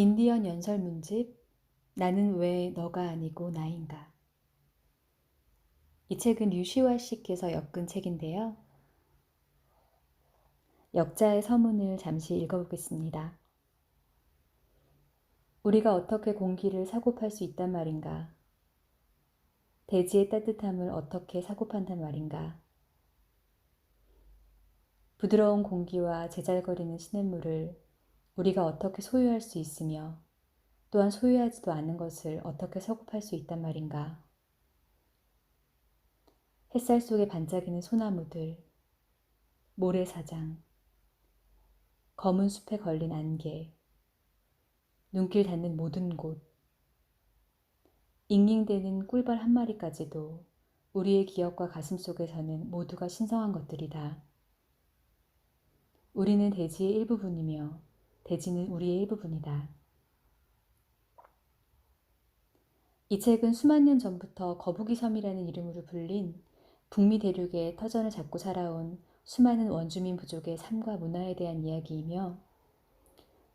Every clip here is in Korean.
인디언 연설문집 나는 왜 너가 아니고 나인가 이 책은 류시화 씨께서 엮은 책인데요. 역자의 서문을 잠시 읽어보겠습니다. 우리가 어떻게 공기를 사고팔 수 있단 말인가? 대지의 따뜻함을 어떻게 사고판단 말인가? 부드러운 공기와 제잘거리는 시냇물을 우리가 어떻게 소유할 수 있으며 또한 소유하지도 않은 것을 어떻게 사고팔 수 있단 말인가? 햇살 속에 반짝이는 소나무들, 모래사장, 검은 숲에 걸린 안개, 눈길 닿는 모든 곳, 잉잉대는 꿀벌 한 마리까지도 우리의 기억과 가슴 속에서는 모두가 신성한 것들이다. 우리는 대지의 일부분이며 대지는 우리의 일부분이다. 이 책은 수만 년 전부터 거북이 섬이라는 이름으로 불린 북미 대륙의 터전을 잡고 살아온 수많은 원주민 부족의 삶과 문화에 대한 이야기이며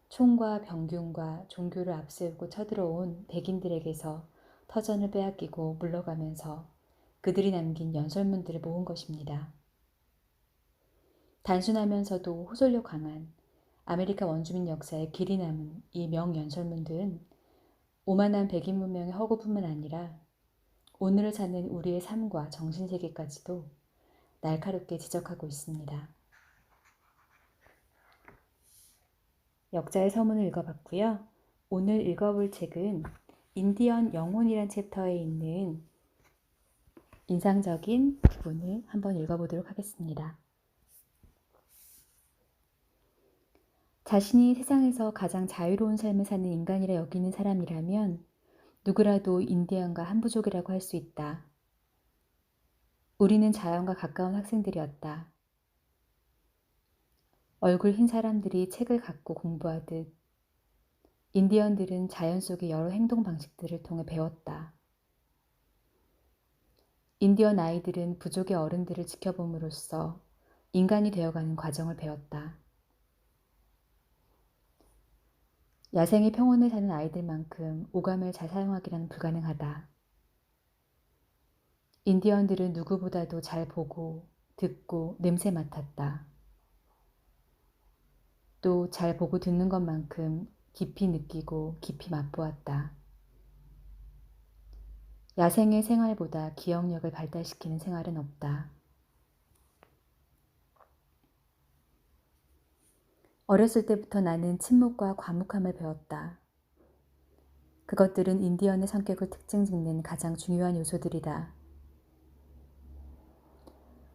총과 병균과 종교를 앞세우고 쳐들어온 백인들에게서 터전을 빼앗기고 물러가면서 그들이 남긴 연설문들을 모은 것입니다. 단순하면서도 호소력 강한 아메리카 원주민 역사의 길이 남은 이 명연설문들은 오만한 백인 문명의 허구뿐만 아니라 오늘을 사는 우리의 삶과 정신세계까지도 날카롭게 지적하고 있습니다. 역자의 서문을 읽어봤고요. 오늘 읽어볼 책은 인디언 영혼이란 챕터에 있는 인상적인 부분을 한번 읽어보도록 하겠습니다. 자신이 세상에서 가장 자유로운 삶을 사는 인간이라 여기는 사람이라면 누구라도 인디언과 한 부족이라고 할 수 있다. 우리는 자연과 가까운 학생들이었다. 얼굴 흰 사람들이 책을 갖고 공부하듯 인디언들은 자연 속의 여러 행동 방식들을 통해 배웠다. 인디언 아이들은 부족의 어른들을 지켜봄으로써 인간이 되어가는 과정을 배웠다. 야생의 평원에 사는 아이들만큼 오감을 잘 사용하기란 불가능하다. 인디언들은 누구보다도 잘 보고, 듣고, 냄새 맡았다. 또 잘 보고 듣는 것만큼 깊이 느끼고 깊이 맛보았다. 야생의 생활보다 기억력을 발달시키는 생활은 없다. 어렸을 때부터 나는 침묵과 과묵함을 배웠다. 그것들은 인디언의 성격을 특징 짓는 가장 중요한 요소들이다.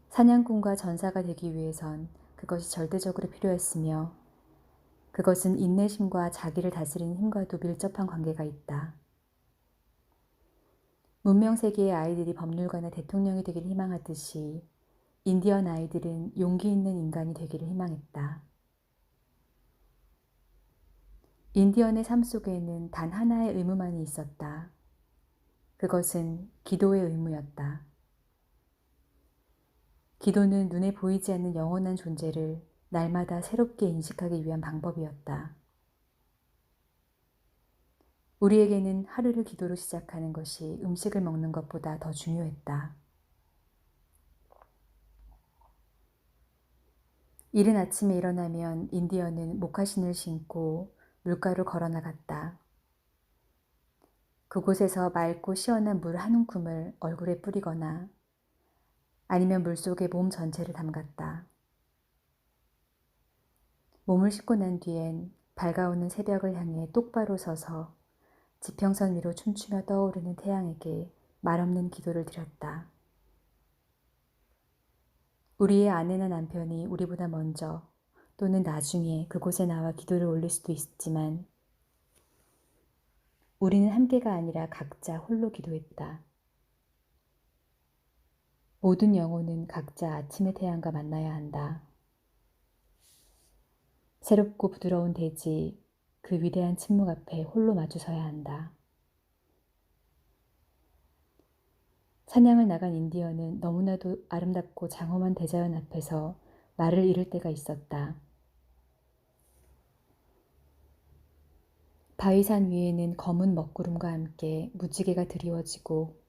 사냥꾼과 전사가 되기 위해선 그것이 절대적으로 필요했으며 그것은 인내심과 자기를 다스리는 힘과도 밀접한 관계가 있다. 문명 세계의 아이들이 법률가나 대통령이 되기를 희망하듯이 인디언 아이들은 용기 있는 인간이 되기를 희망했다. 인디언의 삶 속에는 단 하나의 의무만이 있었다. 그것은 기도의 의무였다. 기도는 눈에 보이지 않는 영원한 존재를 날마다 새롭게 인식하기 위한 방법이었다. 우리에게는 하루를 기도로 시작하는 것이 음식을 먹는 것보다 더 중요했다. 이른 아침에 일어나면 인디언은 모카신을 신고 물가로 걸어 나갔다. 그곳에서 맑고 시원한 물 한 움큼을 얼굴에 뿌리거나 아니면 물 속에 몸 전체를 담갔다. 몸을 씻고 난 뒤엔 밝아오는 새벽을 향해 똑바로 서서 지평선 위로 춤추며 떠오르는 태양에게 말없는 기도를 드렸다. 우리의 아내나 남편이 우리보다 먼저 또는 나중에 그곳에 나와 기도를 올릴 수도 있지만 우리는 함께가 아니라 각자 홀로 기도했다. 모든 영혼은 각자 아침의 태양과 만나야 한다. 새롭고 부드러운 대지, 그 위대한 침묵 앞에 홀로 마주서야 한다. 사냥을 나간 인디언은 너무나도 아름답고 장엄한 대자연 앞에서 말을 잃을 때가 있었다. 바위산 위에는 검은 먹구름과 함께 무지개가 드리워지고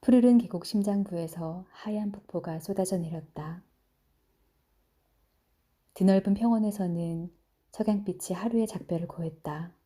푸르른 계곡 심장부에서 하얀 폭포가 쏟아져 내렸다. 드넓은 평원에서는 석양빛이 하루의 작별을 고했다.